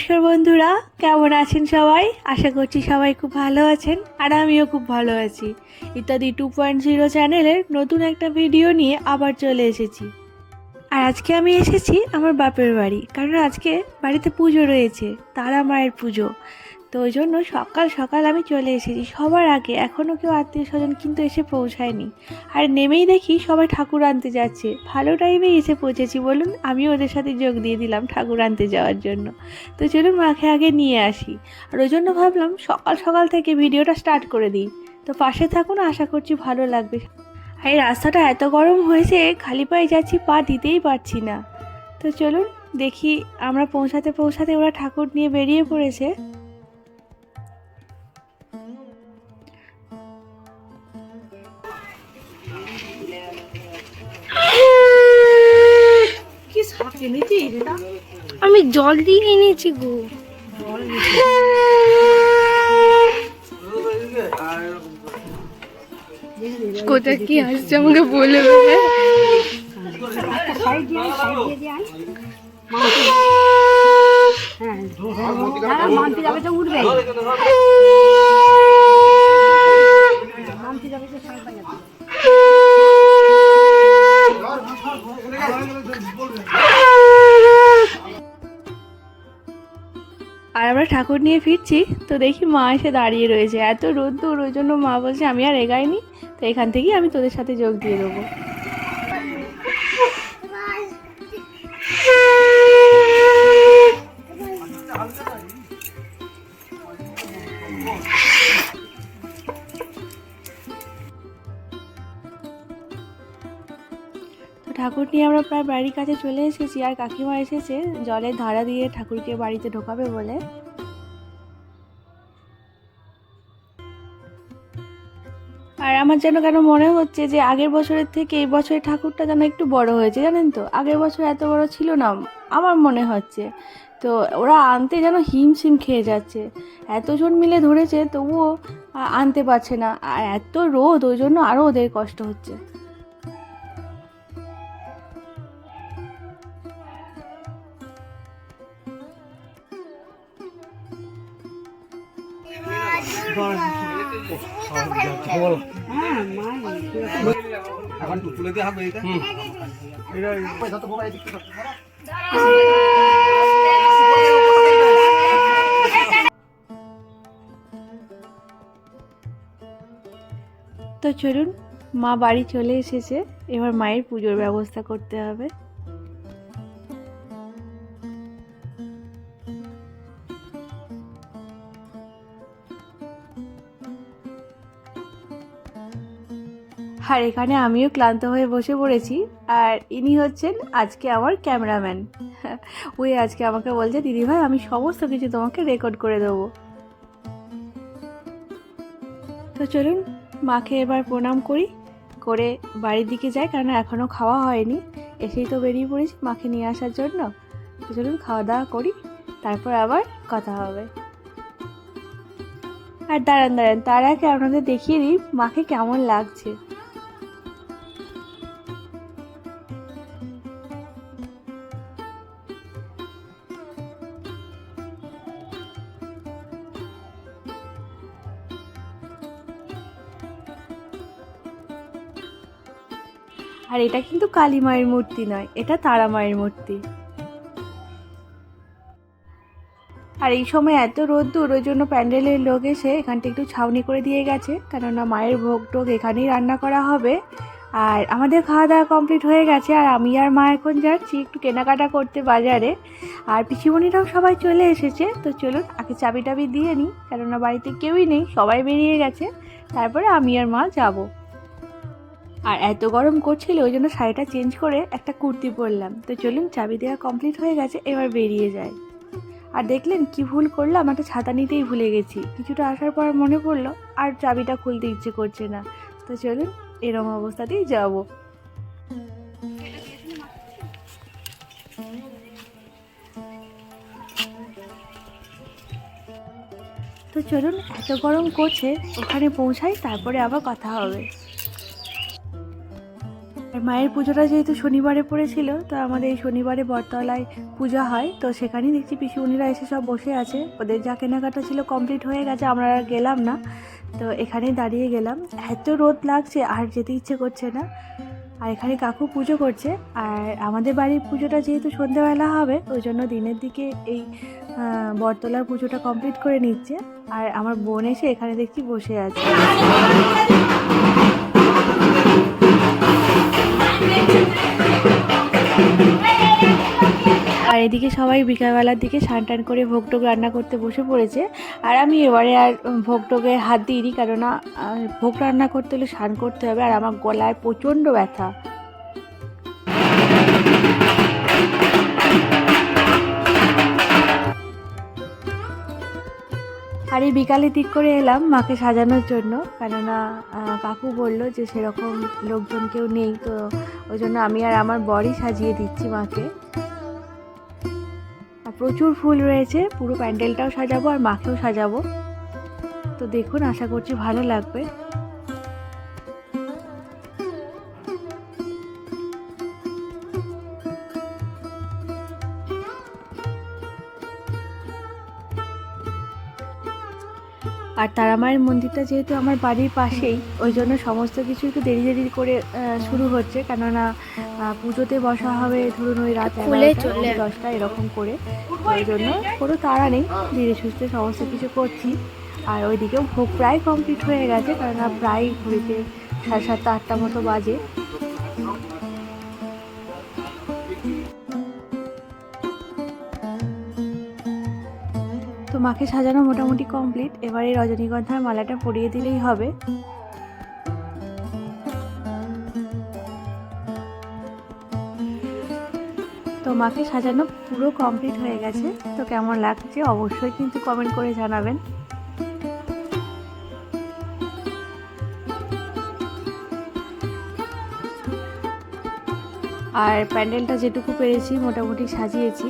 নমস্কার বন্ধুরা, কেমন আছেন সবাই? আশা করছি সবাই খুব ভালো আছেন, আর আমিও খুব ভালো আছি। ইত্যাদি টু পয়েন্ট জিরো চ্যানেলের নতুন একটা ভিডিও নিয়ে আবার চলে এসেছি। আর আজকে আমি এসেছি আমার বাপের বাড়ি, কারণ আজকে বাড়িতে পুজো রয়েছে, তারা মায়ের পুজো। তো ওই জন্য সকাল সকাল আমি চলে এসেছি। সবার আগে এখনও কেউ আত্মীয় স্বজন কিন্তু এসে পৌঁছায়নি। আর নেমেই দেখি সবাই ঠাকুর আনতে যাচ্ছে। ভালো টাইমেই এসে পৌঁছেছি, বলুন আমিও ওদের সাথে যোগ দিয়ে দিলাম ঠাকুর আনতে যাওয়ার জন্য। তো চলুন মাকে আগে নিয়ে আসি। আর ওই জন্য ভাবলাম সকাল সকাল থেকে ভিডিওটা স্টার্ট করে দিই। তো পাশে থাকুন, আশা করছি ভালো লাগবে। আর এই রাস্তাটা এত গরম হয়েছে, খালি পায়ে যাচ্ছি, পা দিতেই পারছি না। তো চলুন, দেখি আমরা পৌঁছাতে পৌঁছাতে ওরা ঠাকুর নিয়ে বেরিয়ে পড়েছে। আমি জল দিয়ে এনেছি গো। কোথায় কি আসছে আমাকে তো উঠবে ঠাকুর নিয়ে ফিরছি, তো দেখি মা এসে দাঁড়িয়ে রয়েছে। এত রোদ্দুর, ওই জন্য মা বলছে, আমি আর এগাইনি, তো এখান থেকেই আমি তোদের সাথে যোগ দিয়ে দেবো। ঠাকুর নিয়ে আমরা প্রায় বাড়ির কাছে চলে এসেছি, আর কাকিমা এসেছে, জলের ধারা দিয়ে ঠাকুরকে বাড়িতে ঢোকাবে বলে। আমার যেন কেন মনে হচ্ছে যে আগের বছরের থেকে এই বছরের ঠাকুরটা যেন একটু বড় হয়েছে, জানেন তো? আগের বছর এত বড় ছিল না, আমার মনে হচ্ছে। তো ওরা আনতে যেন হিমশিম খেয়ে যাচ্ছে। এতজন মিলে ধরেছে, তবুও আনতে পারছে না। আর এত রোদ, ওই জন্য আরও ওদের কষ্ট হচ্ছে। তো চলুন মা বাড়ি চলে এসেছে। এবার মায়ের পুজোর ব্যবস্থা করতে হবে। আর এখানে আমিও ক্লান্ত হয়ে বসে পড়েছি। আর ইনি হচ্ছেন আজকে আমার ক্যামেরাম্যান। ওই আজকে আমাকে বলছে দিদিভাই আমি সমস্ত কিছু তোমাকে রেকর্ড করে দেবো। তো চলুন, মাকে এবার প্রণাম করি। করে বাড়ির দিকে যাই কারণ এখনও খাওয়া হয়নি। এসেই তো বেরিয়ে পড়েছি মাকে নিয়ে আসার জন্য। তো চলুন, খাওয়া দাওয়া করি, তারপর আবার কথা হবে। আর দাঁড়ান দাঁড়ান, তার আগে আপনাদের দেখিয়ে দিই মাকে কেমন লাগছে। আর এটা কিন্তু কালী মায়ের মূর্তি নয়, এটা তারা মায়ের মূর্তি। আর এই সময় এত রোদ্দুর, ওই জন্য প্যান্ডেলের লোক এসে এখানটা একটু ছাউনি করে দিয়ে গেছে, কেননা মায়ের ভোগ টোগ এখানেই রান্না করা হবে। আর আমাদের খাওয়া দাওয়া কমপ্লিট হয়ে গেছে, আর আমি আর মা এখন যাচ্ছি একটু কেনাকাটা করতে বাজারে। আর পিসিমণিরাও সবাই চলে এসেছে, তো চলুন আগে চাবি টাবি দিয়ে নিই, কেননা বাড়িতে কেউই নেই, সবাই বেরিয়ে গেছে। তারপরে আমি আর মা যাব। আর এত গরম করছিল, ওই জন্য শাড়িটা চেঞ্জ করে একটা কুর্তি পরলাম। তো চলুন, চাবি দেওয়া কমপ্লিট হয়ে গেছে, এবার বেরিয়ে যায় আর দেখলেন কি ভুল করলাম, একটা ছাতা নিতেই ভুলে গেছি। কিছুটা আসার পর মনে পড়ল, আর চাবিটা খুলতে ইচ্ছে করছে না। তো চলুন, এরম অবস্থাতেই যাব। তো চলুন, এত গরম করছে, ওখানে পৌঁছাই, তারপরে আবার কথা হবে। মায়ের পুজোটা যেহেতু শনিবারে পড়েছিল, তো আমাদের এই শনিবারে বটতলায় পূজা হয়। তো সেখানেই দেখছি পিসিমণিরা এসে সব বসে আছে। ওদের যা কেনাকাটা ছিল কমপ্লিট হয়ে গেছে, আমরা আর গেলাম না। তো এখানেই দাঁড়িয়ে গেলাম। এত রোদ লাগছে, আর যেতে ইচ্ছে করছে না। আর এখানে কাকু পুজো করছে, আর আমাদের বাড়ির পুজোটা যেহেতু সন্ধ্যেবেলা হবে, ওই জন্য দিনের দিকে এই বটতলার পুজোটা কমপ্লিট করে নিচ্ছে। আর আমার বোন এসে এখানে দেখছি বসে আছে। এদিকে সবাই বিকালবেলার দিকে স্নান টান করে ভোগ টোগ রান্না করতে বসে পড়েছে। আর আমি এবারে আর ভোগ টোগে হাত দিইনি কেননা ভোগ রান্না করতে হলে স্নান করতে হবে আর আমার গলায় প্রচণ্ড ব্যথা। আর এই বিকালের দিক করে এলাম মাকে সাজানোর জন্য, কেননা কাকু বলল যে সেরকম লোকজন কেউ নেই, তো ওই জন্য আমি আর আমার বরই সাজিয়ে দিচ্ছি মাকে। প্রচুর ফুল রয়েছে, পুরো প্যান্ডেলটাও সাজাবো আর মাকেও সাজাবো। তো দেখুন, আশা করছি ভালো লাগবে। আর তারামায়ের মন্দিরটা যেহেতু আমার বাড়ির পাশেই ওই জন্য সমস্ত কিছু একটু দেরি দেরি করে শুরু হচ্ছে। কেননা পুজোতে বসা হবে ধরুন ওই রাত দশটা এরকম করে। ওই জন্য কোনো তাড়া নেই। ধীরে সুস্থে সমস্ত কিছু করছি। আর ওইদিকেও ভোগ প্রায় কমপ্লিট হয়ে গেছে কেননা প্রায় ঘুরিতে সাড়ে সাতটা আটটা মতো বাজে। মাকে সাজানো মোটামুটি কমপ্লিট এবারে রজনীগন্ধার মালাটা পরিয়ে দিলেই হবে। তো মাকে সাজানো পুরো কমপ্লিট হয়ে গেছে। তো কেমন লাগছে অবশ্যই কিন্তু কমেন্ট করে জানাবেন। আর প্যান্ডেলটা যেটুকু পেরেছি, মোটামুটি সাজিয়েছি।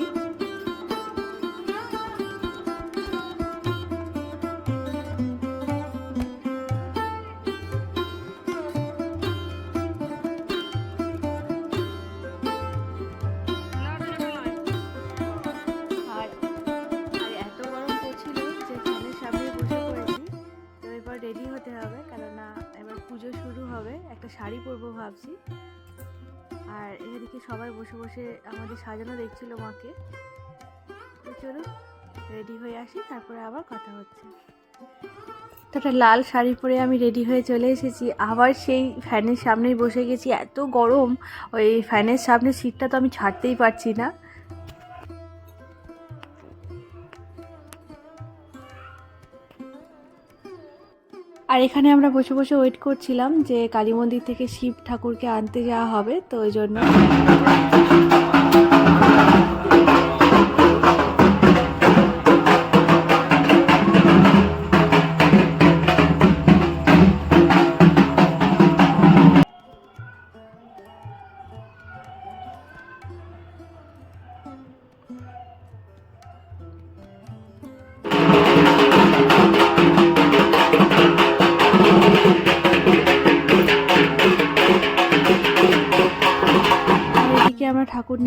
শাড়ি পরবো ভাবছি। আর এদিকে সবাই বসে বসে আমাদের সাজানো দেখছিল মাকে। তো চলুন রেডি হয়ে আসি, তারপরে আবার কথা হচ্ছে। তো একটা লাল শাড়ি পরে আমি রেডি হয়ে চলে এসেছি। আবার সেই ফ্যানের সামনেই বসে গেছি, এত গরম। ওই ফ্যানের সামনে সিটটা তো আমি ছাড়তেই পারছি না। আর এখানে আমরা বসে বসে ওয়েট করছিলাম যে কালী মন্দির থেকে শিব ঠাকুরকে আনতে যাওয়া হবে, তো ওই জন্য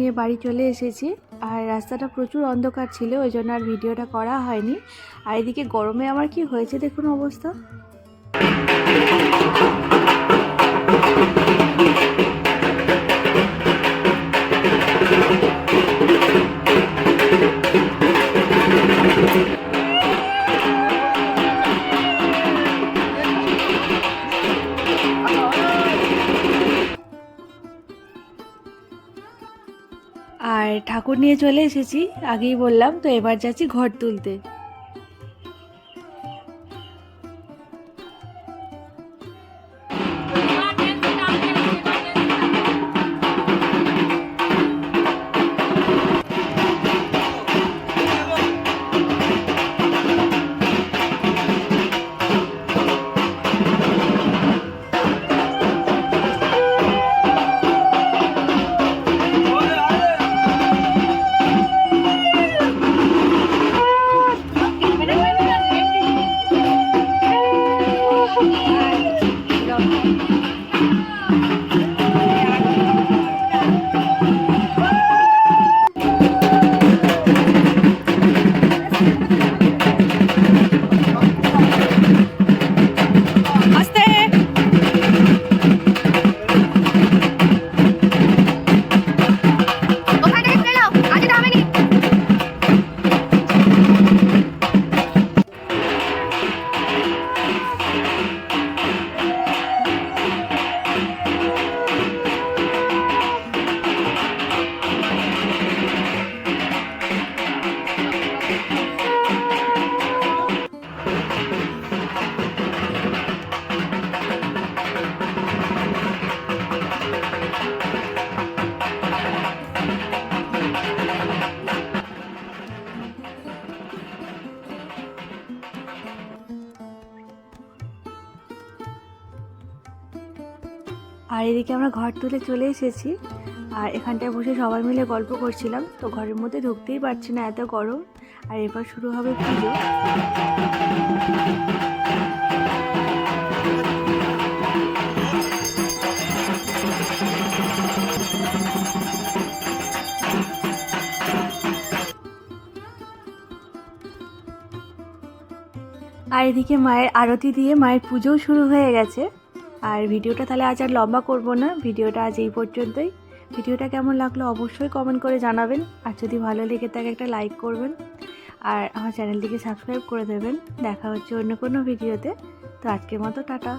নিয়ে বাড়ি চলে এসেছি। আর রাস্তাটা প্রচুর অন্ধকার ছিল, ওই জন্য আর ভিডিওটা করা হয়নি। আর এদিকে গরমে আমার কি হয়েছে দেখুন অবস্থা। আর ঠাকুর নিয়ে চলে এসেছি আগেই বললাম তো এবার যাচ্ছি ঘর তুলতে। এদিকে আমরা ঘর তুলে চলে এসেছি আর এখানটায় বসে সবাই মিলে গল্প করছিলাম। তো ঘরের মধ্যে ঢুকতেই পারছি না এত গরম। আর এবার শুরু হবে পুজো। আর এদিকে মায়ের আরতি দিয়ে মায়ের পুজোও শুরু হয়ে গেছে। আর ভিডিওটা তাহলে আজ আর লম্বা করব না, ভিডিওটা আজ এই পর্যন্তই। ভিডিওটা কেমন লাগল অবশ্যই কমেন্ট করে জানাবেন, আর যদি ভালো লেগে থাকে একটা লাইক করবেন, আর আমার চ্যানেলটিকে সাবস্ক্রাইব করে দেবেন। দেখা হচ্ছে অন্য কোনো ভিডিওতে, তো আজকের মতো টাটা।